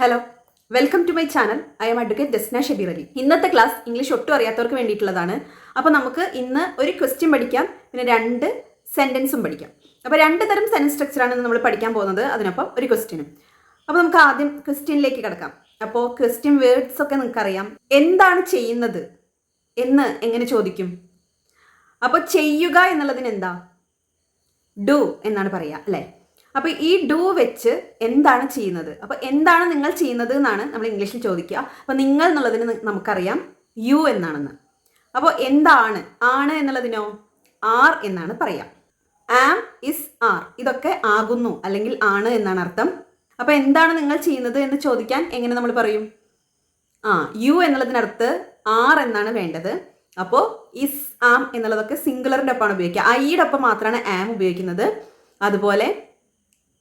Hello welcome to my channel I am advocate Desna Shabeer Ali ഇന്നത്തെ class English ഒട്ടും അറിയാത്തവർക്ക് വേണ്ടിയിട്ടുള്ളതാണ്. അപ്പോൾ നമുക്ക് ഇന്ന് ഒരു ക്വസ്റ്റ്യൻ പഠിക്കാം. പിന്നെ രണ്ട് സെന്റൻസും പഠിക്കാം. അപ്പോൾ രണ്ട് തരം സെന്റൻസ് സ്ട്രക്ചറാണ് നമ്മൾ പഠിക്കാൻ പോകുന്നത്. അതിനൊപ്പം ഒരു ക്വസ്റ്റ്യനും അപ്പോൾ നമുക്ക് ആദ്യം ക്വസ്റ്റ്യനിലേക്ക് കിടക്കാം. അപ്പോൾ ക്വസ്റ്റ്യൻ വേർഡ്സ് ഒക്കെ നിങ്ങൾക്കറിയാം. എന്താണ് ചെയ്യുന്നത് എന്ന് എങ്ങനെ ചോദിക്കും? അപ്പോൾ ചെയ്യുക എന്നുള്ളതിന് എന്താ? ഡു എന്നാണ് പറയുക അല്ലേ? അപ്പോൾ ഈ ഡു വെച്ച് എന്താണ് ചെയ്യുന്നത്? അപ്പോൾ എന്താണ് നിങ്ങൾ ചെയ്യുന്നത് എന്നാണ് നമ്മൾ ഇംഗ്ലീഷിൽ ചോദിക്കുക. അപ്പോൾ നിങ്ങൾ എന്നുള്ളതിന് നമുക്കറിയാം യു എന്നാണെന്ന്. അപ്പോൾ എന്താണ്? ആണ് എന്നുള്ളതിനോ? ആർ എന്നാണ് പറയാം. ആം ഇസ് ആർ ഇതൊക്കെ ആകുന്നു അല്ലെങ്കിൽ ആണ് എന്നാണ് അർത്ഥം. അപ്പോൾ എന്താണ് നിങ്ങൾ ചെയ്യുന്നത് എന്ന് ചോദിക്കാൻ എങ്ങനെ നമ്മൾ പറയും? ആ യു എന്നുള്ളതിനടുത്ത് ആർ എന്നാണ് വേണ്ടത്. അപ്പോൾ ഇസ് ആം എന്നുള്ളതൊക്കെ സിംഗുലറിന്റെ ഒപ്പമാണ് ഉപയോഗിക്കുക. ഐയുടെ ഒപ്പം മാത്രമാണ് ആം ഉപയോഗിക്കുന്നത്. അതുപോലെ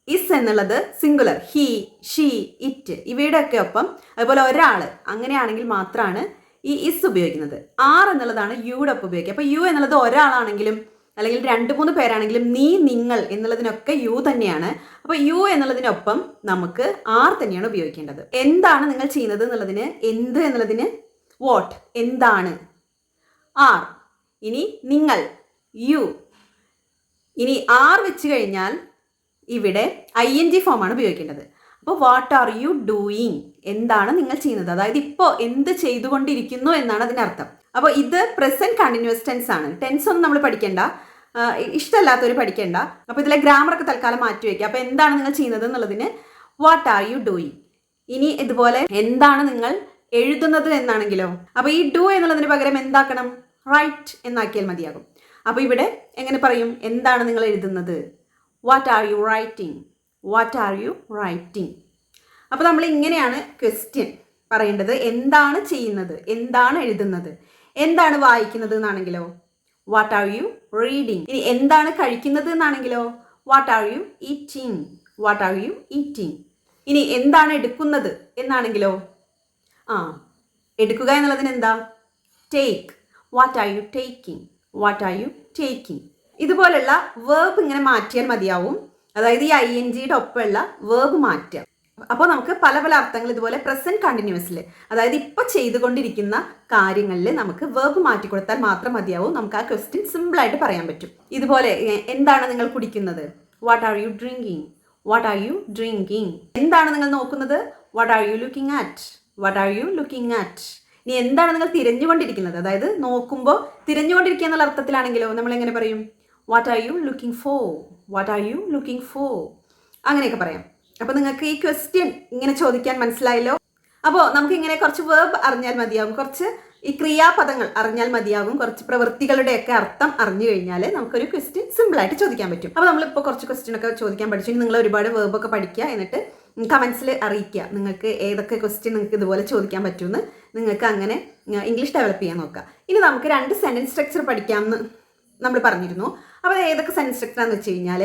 ഇസ് എന്നുള്ളത് സിംഗുലർ ഹി ഷീ ഇറ്റ് ഇവയുടെ ഒക്കെ ഒപ്പം അതുപോലെ ഒരാൾ അങ്ങനെയാണെങ്കിൽ മാത്രമാണ് ഈ ഇസ് ഉപയോഗിക്കുന്നത്. ആർ എന്നുള്ളതാണ് യുടെ ഒപ്പം ഉപയോഗിക്കുക. അപ്പോൾ യു എന്നുള്ളത് ഒരാളാണെങ്കിലും അല്ലെങ്കിൽ രണ്ട് മൂന്ന് പേരാണെങ്കിലും നീ നിങ്ങൾ എന്നുള്ളതിനൊക്കെ യു തന്നെയാണ്. അപ്പോൾ യു എന്നുള്ളതിനൊപ്പം നമുക്ക് ആർ തന്നെയാണ് ഉപയോഗിക്കേണ്ടത്. എന്താണ് നിങ്ങൾ ചെയ്യുന്നത് എന്നുള്ളതിന്? എന്ത് എന്നുള്ളതിന്? വാട്ട് എന്താണ്? ആർ ഇനി നിങ്ങൾ യു ഇനി ആർ വെച്ച് കഴിഞ്ഞാൽ ഇവിടെ ഐ എൻ ജി ഫോമാണ് ഉപയോഗിക്കേണ്ടത്. അപ്പോൾ വാട്ട് ആർ യു ഡൂയിങ് എന്താണ് നിങ്ങൾ ചെയ്യുന്നത്? അതായത് ഇപ്പോൾ എന്ത് ചെയ്തുകൊണ്ടിരിക്കുന്നു എന്നാണ് അതിനർത്ഥം. അപ്പോൾ ഇത് പ്രസന്റ് കണ്ടിന്യൂസ് ടെൻസ് ആണ്. ടെൻസ് ഒന്നും നമ്മൾ പഠിക്കേണ്ട. ഇഷ്ടമല്ലാത്തവർ പഠിക്കേണ്ട. അപ്പോൾ ഇതിലെ ഗ്രാമറൊക്കെ തൽക്കാലം മാറ്റി വയ്ക്കുക അപ്പോൾ എന്താണ് നിങ്ങൾ ചെയ്യുന്നത് എന്നുള്ളതിന് വാട്ട് ആർ യു ഡൂയിങ് ഇനി ഇതുപോലെ എന്താണ് നിങ്ങൾ എഴുതുന്നത് എന്നാണെങ്കിലോ? അപ്പോൾ ഈ ഡു എന്നുള്ളതിന് പകരം എന്താക്കണം? റൈറ്റ് എന്നാക്കിയാൽ മതിയാകും. അപ്പോൾ ഇവിടെ എങ്ങനെ പറയും? എന്താണ് നിങ്ങൾ എഴുതുന്നത്? What are you writing what are you writing അപ്പോൾ നമ്മൾ ഇങ്ങനെയാണ് ക്വസ്റ്റ്യൻ പറയേണ്ടത്. എന്താണ് ചെയ്യുന്നത്? എന്താണ് എഴുതുന്നത്? എന്താണ് വായിക്കുന്നത് എന്നാണെങ്കിലോ? വാട്ട് ആർ യു റീഡിങ് ഇനി എന്താണ് കഴിക്കുന്നത് എന്നാണെങ്കിലോ? What are you eating what are you eating ഇനി എന്താണ് എടുക്കുന്നത് എന്നാണെങ്കിലോ? ആ എടുക്കുക എന്നുള്ളതിന് എന്താ take what are you taking what are you taking ഇതുപോലുള്ള വേർബ് ഇങ്ങനെ മാറ്റിയാൽ മതിയാവും. അതായത് ഈ ഐ എൻ ജിയുടെ ഒപ്പമുള്ള വേർബ് മാറ്റുക. അപ്പോൾ നമുക്ക് പല പല അർത്ഥങ്ങൾ ഇതുപോലെ പ്രസന്റ് കണ്ടിന്യൂസിൽ അതായത് ഇപ്പോൾ ചെയ്തുകൊണ്ടിരിക്കുന്ന കാര്യങ്ങളിൽ നമുക്ക് വേർബ് മാറ്റി കൊടുത്താൽ മാത്രം മതിയാവും. നമുക്ക് ആ ക്വസ്റ്റ്യൻ സിമ്പിളായിട്ട് പറയാൻ പറ്റും. ഇതുപോലെ എന്താണ് നിങ്ങൾ കുടിക്കുന്നത്? What are you drinking what are you drinking എന്താണ് നിങ്ങൾ നോക്കുന്നത്? What are you looking at what are you looking at ഇനി എന്താണ് നിങ്ങൾ തിരഞ്ഞുകൊണ്ടിരിക്കുന്നത്? അതായത് നോക്കുമ്പോൾ തിരഞ്ഞുകൊണ്ടിരിക്കുക എന്നുള്ള അർത്ഥത്തിലാണെങ്കിലോ നമ്മൾ എങ്ങനെ പറയും? What are you looking for what are you looking for അങ്ങനെയൊക്കെ പറയാം. അപ്പോൾ നിങ്ങൾക്ക് ഈ ക്വസ്റ്റ്യൻ ഇങ്ങനെ ചോദിക്കാൻ മനസ്സിലായല്ലോ? അപ്പോൾ നമുക്ക് ഇങ്ങനെ കുറച്ച് വേർബ് അറിഞ്ഞാൽ മതിയാകും കുറച്ച് ഈ ക്രിയാപദങ്ങൾ അറിഞ്ഞാൽ മതിയാകും കുറച്ച് പ്രവൃത്തികളുടെയൊക്കെ അർത്ഥം അറിഞ്ഞു കഴിഞ്ഞാൽ നമുക്കൊരു ക്വസ്റ്റ്യൻ സിമ്പിളായിട്ട് ചോദിക്കാൻ പറ്റും. അപ്പോൾ നമ്മളിപ്പോൾ കുറച്ച് ക്വസ്റ്റ്യൻ ഒക്കെ ചോദിക്കാൻ പഠിച്ചു. നിങ്ങൾ ഒരുപാട് വേർബ് ഒക്കെ പഠിക്കുക എന്നിട്ട് കമൻസിൽ അറിയിക്കുക. നിങ്ങൾക്ക് ഏതൊക്കെ ക്വസ്റ്റ്യൻ നിങ്ങൾക്ക് ഇതുപോലെ ചോദിക്കാൻ പറ്റുമെന്ന് നിങ്ങൾക്ക് അങ്ങനെ ഇംഗ്ലീഷ് ഡെവലപ്പ് ചെയ്യാൻ നോക്കുക. ഇനി നമുക്ക് രണ്ട് സെന്റൻസ് സ്ട്രക്ചർ പഠിക്കാമെന്ന് നമ്മൾ പറഞ്ഞിരുന്നു. അപ്പോൾ ഏതൊക്കെ സെന്റൻസ് സ്ട്രക്ചറാന്ന് വെച്ച് കഴിഞ്ഞാൽ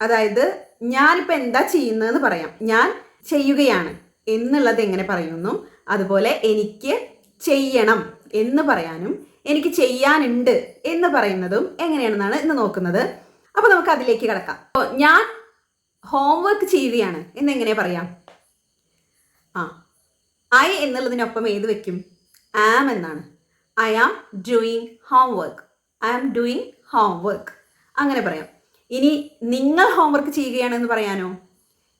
അതായത് ഞാനിപ്പോൾ എന്താ ചെയ്യുന്നതെന്ന് പറയാം. ഞാൻ ചെയ്യുകയാണ് എന്നുള്ളത് എങ്ങനെ പറയുന്നു? അതുപോലെ എനിക്ക് ചെയ്യണം എന്ന് പറയാനും എനിക്ക് ചെയ്യാനുണ്ട് എന്ന് പറയുന്നതും എങ്ങനെയാണെന്നാണ് ഇന്ന് നോക്കുന്നത്. അപ്പോൾ നമുക്ക് അതിലേക്ക് കിടക്കാം. അപ്പോൾ ഞാൻ ഹോംവർക്ക് ചെയ്യുകയാണ് എന്ന് എന്നെങ്ങനെ പറയാം? ആ ഐ എന്നുള്ളതിനൊപ്പം ഏത് വെക്കും? ആം എന്നാണ്. I am doing homework I am doing homework അങ്ങനെ പറയാം. ഇനി നിങ്ങൾ ഹോംവർക്ക് ചെയ്യുകയാണെന്ന് പറയാനോ?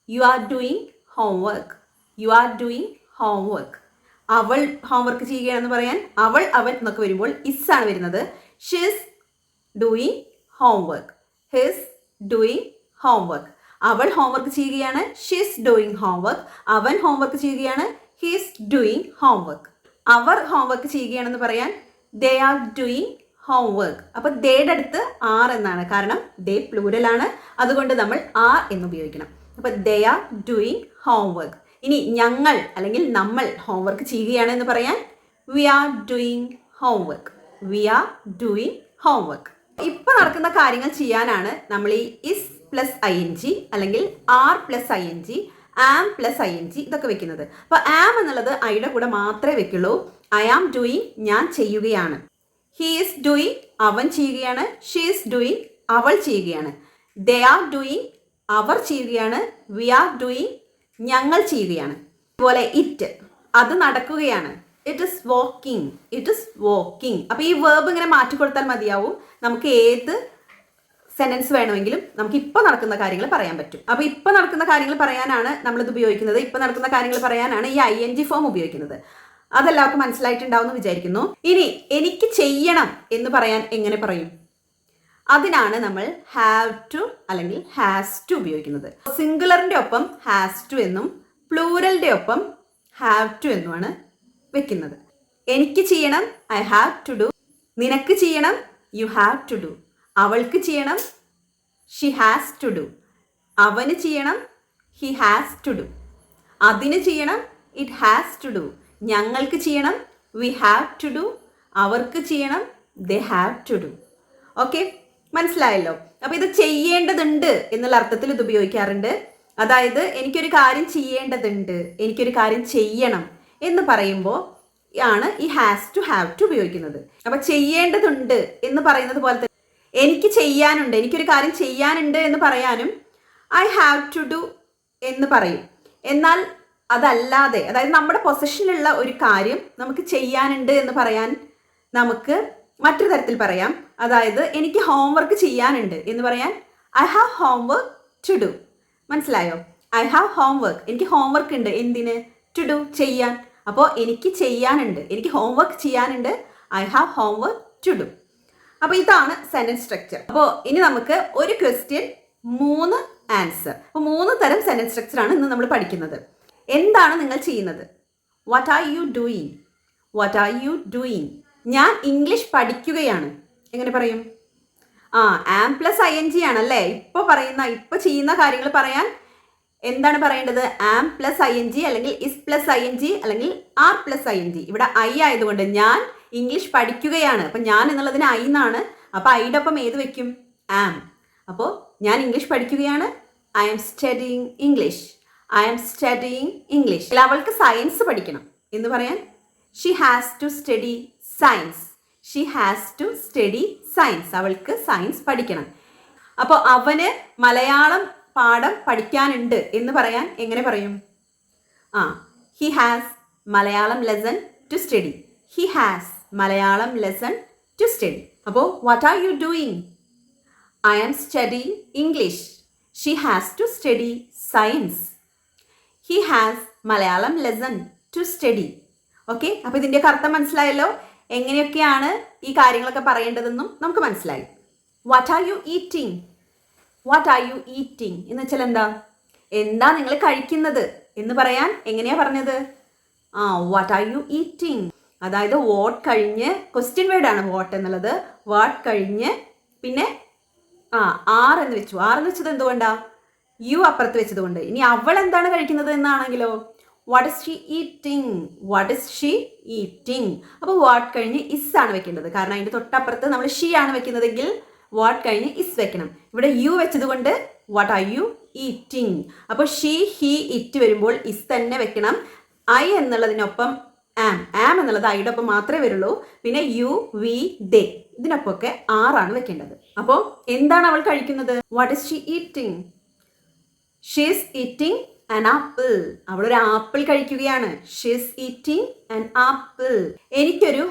You are doing homework you are doing homework അവൾ ഹോംവർക്ക് ചെയ്യുകയാണെന്ന് പറയാൻ അവൾ അവൻ എന്നൊക്കെ വരുമ്പോൾ ഇസ് ആണ് വരുന്നത്. She's doing homework he's doing homework അവൾ ഹോംവർക്ക് ചെയ്യുകയാണ്. ഷിസ് ഡൂയിങ് ഹോംവർക്ക് അവൻ ഹോംവർക്ക് ചെയ്യുകയാണ്. ഹിസ് ഡൂയിങ് ഹോംവർക്ക് അവർ ഹോംവർക്ക് ചെയ്യുകയാണെന്ന് പറയാൻ ദേ ആർ ഡൂയിങ് ഹോംവർക്ക് അപ്പോൾ ഡേയുടെ അടുത്ത് ആർ എന്നാണ്. കാരണം ദേ പ്ലൂരലാണ് അതുകൊണ്ട് നമ്മൾ ആർ എന്ന് ഉപയോഗിക്കണം. അപ്പോൾ ദേ ആർ ഡൂയിങ് ഹോംവർക്ക് ഇനി ഞങ്ങൾ അല്ലെങ്കിൽ നമ്മൾ ഹോംവർക്ക് ചെയ്യുകയാണ് എന്ന് പറയാൻ we are doing homework we are doing homework ഇപ്പൊ നടക്കുന്ന കാര്യങ്ങൾ ചെയ്യാനാണ് നമ്മൾ ഈ is plus I N G അല്ലെങ്കിൽ are plus I N G am plus I N G ഇതൊക്കെ വെക്കുന്നത്. അപ്പോൾ ആം എന്നുള്ളത് ഐയുടെ കൂടെ മാത്രമേ വെക്കുള്ളൂ. ഐ ആം ഡൂയിങ് ഞാൻ ചെയ്യുകയാണ്. ഹി ഈസ് ഡൂയിങ് അവൻ ചെയ്യുകയാണ്. ഷീ ഈസ് ഡൂയിങ് അവൾ ചെയ്യുകയാണ്. ദേ ആർ ഡൂയിങ് അവർ ചെയ്യുകയാണ്. വി ആർ ഡൂയിങ് ഞങ്ങൾ ചെയ്യുകയാണ്. അതുപോലെ ഇറ്റ് അത് നടക്കുകയാണ്. It is walking it is walking അപ്പോൾ ഈ വേർബ് ഇങ്ങനെ മാറ്റി കൊടുത്താൽ മതിയാവും. നമുക്ക് ഏത് സെന്റൻസ് വേണമെങ്കിലും നമുക്ക് ഇപ്പോൾ നടക്കുന്ന കാര്യങ്ങൾ പറയാൻ പറ്റും. അപ്പോൾ ഇപ്പോൾ നടക്കുന്ന കാര്യങ്ങൾ പറയാനാണ് നമ്മളിത് ഉപയോഗിക്കുന്നത്. ഇപ്പോൾ നടക്കുന്ന കാര്യങ്ങൾ പറയാനാണ് ഈ ഐ എൻ ജി ഫോം ഉപയോഗിക്കുന്നത്. അതെല്ലാവർക്കും മനസ്സിലായിട്ടുണ്ടാവും എന്ന് വിചാരിക്കുന്നു. ഇനി എനിക്ക് ചെയ്യണം എന്ന് പറയാൻ എങ്ങനെ പറയും? അതിനാണ് നമ്മൾ ഹാവ് ടു അല്ലെങ്കിൽ ഹാസ് ടു ഉപയോഗിക്കുന്നത്. സിംഗുലറിന്റെ ഒപ്പം ഹാസ് ടു എന്നും പ്ലൂരലിന്റെ ഒപ്പം ഹാവ് ടു എന്നുമാണ് വെക്കുന്നത്. എനിക്ക് ചെയ്യണം ഐ ഹാവ് ടു ഡു നിനക്ക് ചെയ്യണം യു ഹാവ് ടു ഡു അവൾക്ക് ചെയ്യണം ഷി ഹാസ് ടു ഡു അവന് ചെയ്യണം ഹി ഹാസ് ടു ഡു അതിന് ചെയ്യണം ഇറ്റ് ഹാസ് ടു ഡു ഞങ്ങൾക്ക് ചെയ്യണം. വി ഹാവ് ടു ഡു അവർക്ക് ചെയ്യണം. They have to do okay മനസ്സിലായല്ലോ? അപ്പോൾ ഇത് ചെയ്യേണ്ടതുണ്ട് എന്നുള്ള അർത്ഥത്തിൽ ഇത് ഉപയോഗിക്കാറുണ്ട്. അതായത് എനിക്കൊരു കാര്യം ചെയ്യേണ്ടതുണ്ട്. എനിക്കൊരു കാര്യം ചെയ്യണം എന്ന് പറയുമ്പോൾ ആണ് ഈ ഹാസ് ടു ഹാവ് ടു ഉപയോഗിക്കുന്നത്. അപ്പോൾ ചെയ്യേണ്ടതുണ്ട് എന്ന് പറയുന്നത് പോലെ തന്നെ എനിക്ക് ചെയ്യാനുണ്ട്. എനിക്കൊരു കാര്യം ചെയ്യാനുണ്ട് എന്ന് പറയാനും ഐ ഹാവ് ടു ഡു എന്ന് പറയും. എന്നാൽ അതല്ലാതെ അതായത് നമ്മുടെ പൊസിഷനിലുള്ള ഒരു കാര്യം നമുക്ക് ചെയ്യാനുണ്ട് എന്ന് പറയാൻ നമുക്ക് മറ്റൊരു തരത്തിൽ പറയാം. അതായത് എനിക്ക് ഹോംവർക്ക് ചെയ്യാനുണ്ട് എന്ന് പറയാൻ I have homework to do മനസ്സിലായോ? ഐ ഹാവ് ഹോംവർക്ക് എനിക്ക് ഹോംവർക്ക് ഉണ്ട്. എന്തിന്? ടു ഡു ചെയ്യാൻ. അപ്പോൾ എനിക്ക് ചെയ്യാനുണ്ട്. എനിക്ക് ഹോംവർക്ക് ചെയ്യാനുണ്ട്. I have homework to do അപ്പോൾ ഇതാണ് സെന്റൻസ് സ്ട്രക്ചർ അപ്പോൾ ഇനി നമുക്ക് ഒരു ക്വസ്റ്റ്യൻ മൂന്ന് ആൻസർ അപ്പോൾ മൂന്ന് തരം സെന്റൻസ് സ്ട്രക്ചറാണ് ഇന്ന് നമ്മൾ പഠിക്കുന്നത്. എന്താണ് നിങ്ങൾ ചെയ്യുന്നത്? What are you doing what are you doing ഞാൻ ഇംഗ്ലീഷ് പഠിക്കുകയാണ്. എങ്ങനെ പറയും? ആ am plus I N G ആണല്ലേ ഇപ്പോൾ പറയുന്ന ഇപ്പോൾ ചെയ്യുന്ന കാര്യങ്ങൾ പറയാൻ എന്താണ് പറയേണ്ടത്? Am plus I N G അല്ലെങ്കിൽ is plus I N G അല്ലെങ്കിൽ are plus I N G ഇവിടെ ഐ ആയതുകൊണ്ട് ഞാൻ ഇംഗ്ലീഷ് പഠിക്കുകയാണ്. അപ്പം ഞാൻ എന്നുള്ളതിന് ഐ എന്നാണ് അപ്പോൾ ഐയുടെ ഒപ്പം ഏത് വെക്കും? ആം അപ്പോൾ ഞാൻ ഇംഗ്ലീഷ് പഠിക്കുകയാണ്. I'm studying English I'm studying English അവൾക്ക് സയൻസ് പഠിക്കണം. എന്ന് പറയാൻ she has to study science she has to study science അവൾക്ക് സയൻസ് പഠിക്കണം. അപ്പോൾ അവന് മലയാളം പാഠം പഠിക്കാനുണ്ട് എന്ന് പറയാൻ എങ്ങനെ പറയും? ആ he has Malayalam lesson to study he has Malayalam lesson to study അപ്പോൾ what are you doing I am study English she has to study science he has Malayalam lesson to study okay അപ്പോൾ ഇതിന്റെയൊക്കെ അർത്ഥം മനസ്സിലായല്ലോ? എങ്ങനെയൊക്കെയാണ് ഈ കാര്യങ്ങളൊക്കെ പറയേണ്ടതെന്നും നമുക്ക് മനസ്സിലായി. What are you eating what are you eating എന്ന് വെച്ചാൽ എന്താ? എന്താ നിങ്ങൾ കഴിക്കുന്നത്? എന്ന് പറയാൻ എങ്ങനെയാ പറഞ്ഞത്? ആ വാട്ട് ആർ യു ഈറ്റിംഗ് അതായത് വാട്ട് കഴിഞ്ഞ് ക്വസ്റ്റ്യൻ വേർഡാണ് വാട്ട് എന്നുള്ളത്. വാട്ട് കഴിഞ്ഞ് പിന്നെ ആ ആർ എന്ന് വെച്ചു. ആർ എന്ന് വെച്ചത് എന്തുകൊണ്ടാ? യു അപ്പുറത്ത് വെച്ചതുകൊണ്ട്. ഇനി അവൾ എന്താണ് കഴിക്കുന്നത് എന്നാണെങ്കിലോ? What is she eating what is she eating അപ്പോൾ വാട്ട് കഴിഞ്ഞ് ഇസ് ആണ് വെക്കേണ്ടത്. കാരണം അതിന്റെ തൊട്ടപ്പുറത്ത് നമ്മൾ ഷീ ആണ് വെക്കുന്നതെങ്കിൽ വാട്ട് കഴിഞ്ഞ് ഇസ് വെക്കണം. ഇവിടെ യു വെച്ചതുകൊണ്ട് വാട്ട് ആർ യു ഈറ്റിംഗ് അപ്പോൾ ഷീ ഹി ഇറ്റ് വരുമ്പോൾ ഇസ് തന്നെ വെക്കണം. ഐ എന്നുള്ളതിനൊപ്പം ആം ആം എന്നുള്ളത് ഐയുടെ ഒപ്പം മാത്രമേ വരുള്ളൂ. പിന്നെ യു വി ദേ ഇതിനൊപ്പമൊക്കെ ആറാണ് വെക്കേണ്ടത്. അപ്പോൾ എന്താണ് അവൾ കഴിക്കുന്നത്? What is she eating she's eating an apple അവൾ ഒരു ആപ്പിൾ കഴിക്കുകയാണ്. ഷീസ് ഈറ്റിംഗ് അൻ ആപ്പിൾ എനിക്കൊരു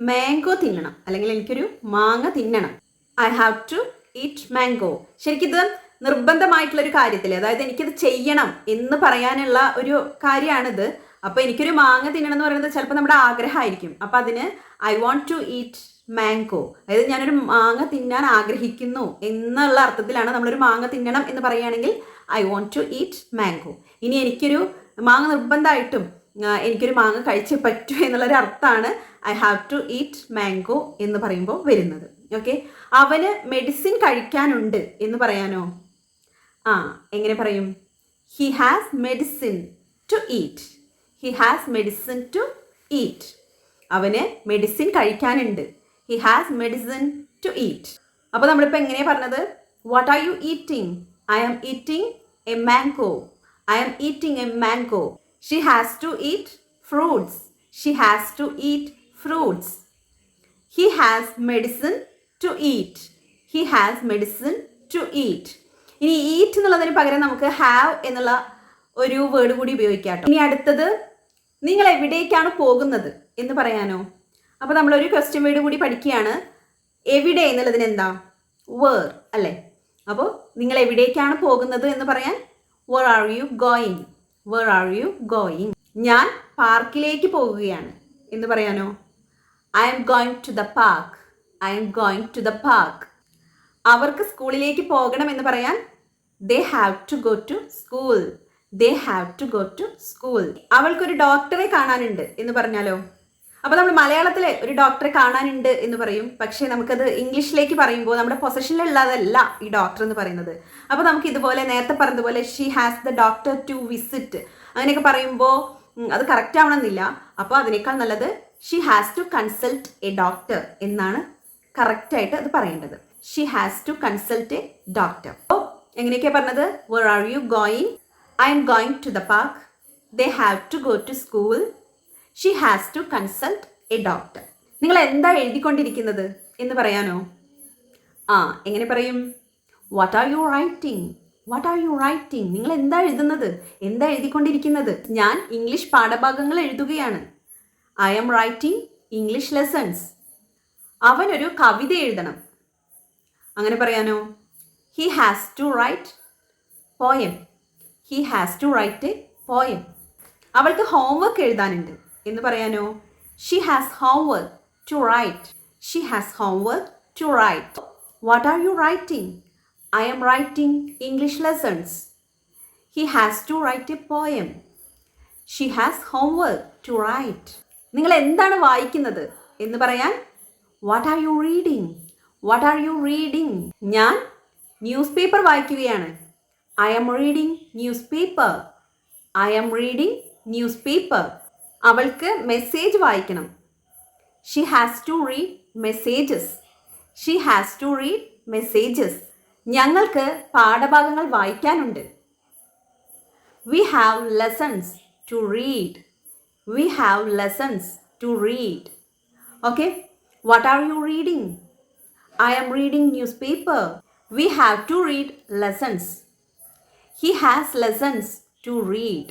മാംഗോ തിന്നണം. അല്ലെങ്കിൽ എനിക്കൊരു മാങ്ങ തിന്നണം. I have to eat mango ശരിക്കിത് നിർബന്ധമായിട്ടുള്ള ഒരു കാര്യത്തിൽ അതായത് എനിക്കിത് ചെയ്യണം എന്ന് പറയാനുള്ള ഒരു കാര്യമാണിത്. അപ്പോൾ എനിക്കൊരു മാങ്ങ തിന്നണം എന്ന് പറയുന്നത് ചിലപ്പോൾ നമ്മുടെ ആഗ്രഹമായിരിക്കും. അപ്പോൾ അതിന് I want to eat mango. അതായത് ഞാനൊരു മാങ്ങ തിന്നാൻ ആഗ്രഹിക്കുന്നു എന്നുള്ള അർത്ഥത്തിലാണ് നമ്മളൊരു മാങ്ങ തിന്നണം എന്ന് പറയുകയാണെങ്കിൽ I want to eat mango ഇനി എനിക്കൊരു മാങ്ങ നിർബന്ധമായിട്ടും എനിക്കൊരു മാങ്ങ കഴിച്ചേ പറ്റൂ എന്നുള്ളൊരു അർത്ഥമാണ് I have to eat mango എന്ന് പറയുമ്പോൾ വരുന്നത്. ഓക്കെ? അവന് മെഡിസിൻ കഴിക്കാനുണ്ട് എന്ന് പറയാനോ? ആ എങ്ങനെ പറയും? He has medicine to eat he has medicine to eat അവന് medicine കഴിക്കാനുണ്ട്. He has medicine to eat അപ്പോൾ നമ്മളിപ്പോൾ എങ്ങനെയാ പറഞ്ഞത്? What are you eating I am eating a mango I am eating a mango she has to eat fruits she has to eat fruits he has medicine to eat he has medicine to eat ഇനി eat എന്നുള്ളതിന് പകരം നമുക്ക് have എന്നുള്ള ഒരു word കൂടി ഉപയോഗിക്കാം. ഇനി അടുത്തത് നിങ്ങൾ എവിടേക്കാണ് പോകുന്നത് എന്ന് പറയാനോ? അപ്പോൾ ഒരു ക്വസ്റ്റ്യൻ വേർഡ് കൂടി പഠിക്കുകയാണ്. എവിടെ എന്നുള്ളതിന് എന്താ വേർ അല്ലേ? അപ്പോൾ നിങ്ങൾ എവിടേക്കാണ് പോകുന്നത് എന്ന് പറയാൻ where are you going where are you going ഞാൻ പാർക്കിലേക്ക് പോകുകയാണ്. എന്ന് പറയാനോ? I'm going to the park I'm going to the park അവർക്ക് സ്കൂളിലേക്ക് പോകണം എന്ന് പറയാൻ they have to go to school they have to go to school അവൾക്കൊരു ഡോക്ടറെ കാണാനുണ്ട് എന്ന് പറഞ്ഞാലോ? അപ്പോൾ നമ്മൾ മലയാളത്തിൽ ഒരു ഡോക്ടറെ കാണാനുണ്ട് എന്ന് പറയും. പക്ഷേ നമുക്കത് ഇംഗ്ലീഷിലേക്ക് പറയുമ്പോൾ നമ്മുടെ പൊസഷനിലുള്ളതല്ല ഈ ഡോക്ടർ എന്ന് പറയുന്നത്. അപ്പൊ നമുക്ക് ഇതുപോലെ നേരത്തെ പറഞ്ഞതുപോലെ she has the doctor to visit അങ്ങനെയൊക്കെ പറയുമ്പോൾ അത് കറക്റ്റ് ആവണമെന്നില്ല. അപ്പോൾ അതിനേക്കാൾ നല്ലത് she has to consult a doctor എന്നാണ് കറക്റ്റായിട്ട് അത് പറയേണ്ടത്. She has to consult a doctor അപ്പോൾ എങ്ങനെയൊക്കെയാണ് പറഞ്ഞത്? Where are you going I'm going to the park they have to go to school she has to consult a doctor നിങ്ങൾ എന്താ എഴുതിക്കൊണ്ടിരിക്കുന്നത് എന്ന് പറയാനോ? ആ എങ്ങനെ പറയും? What are you writing what are you writing നിങ്ങൾ എന്താ എഴുതുന്നത്? എന്താ എഴുതിക്കൊണ്ടിരിക്കുന്നത്? ഞാൻ ഇംഗ്ലീഷ് പാഠഭാഗങ്ങൾ എഴുതുകയാണ്. I M writing English lessons അവനൊരു കവിത എഴുതണം. അങ്ങനെ പറയാനോ? He has to write poem he has to write a poem അവൾക്ക് ഹോംവർക്ക് എഴുതാനുണ്ട്. എന്ന് പറയാനോ? She has homework to write she has homework to write what are you writing I'm writing English lessons he has to write a poem she has homework to write നിങ്ങൾ എന്താണ് വായിക്കുന്നത് എന്ന് പറയാൻ? What are you reading what are you reading ഞാൻ newspaper വായിക്കുകയാണ്. I'm reading newspaper I'm reading newspaper അവൾക്ക് message വായിക്കണം she has to read messages she has to read messages ഞങ്ങൾക്ക് പാഠഭാഗങ്ങൾ വായിക്കാനുണ്ട് We have lessons to read. We have lessons to read. Okay, what are you reading? I am reading newspaper. We have to read lessons. He has lessons to read.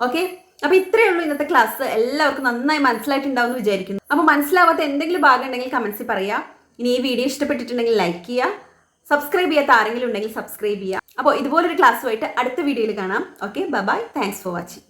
Okay അപ്പോൾ ഇത്രയേ ഉള്ളൂ ഇന്നത്തെ class എല്ലാവർക്കും നന്നായി മനസ്സിലായിട്ടുണ്ടാവും എന്ന് വിചാരിക്കുന്നു. അപ്പോൾ മനസ്സിലാവാത്ത എന്തെങ്കിലും ഭാഗം ഉണ്ടെങ്കിൽ കമൻസിൽ പറയാം. ഇനി ഈ വീഡിയോ ഇഷ്ടപ്പെട്ടിട്ടുണ്ടെങ്കിൽ ലൈക്ക് ചെയ്യുക സബ്സ്ക്രൈബ് ചെയ്യാത്ത ആരെങ്കിലും ഉണ്ടെങ്കിൽ സബ്സ്ക്രൈബ് ചെയ്യുക അപ്പോൾ ഇതുപോലൊരു ക്ലാസ്സുമായിട്ട് അടുത്ത വീഡിയോയിൽ കാണാം. Okay bye thanks for watching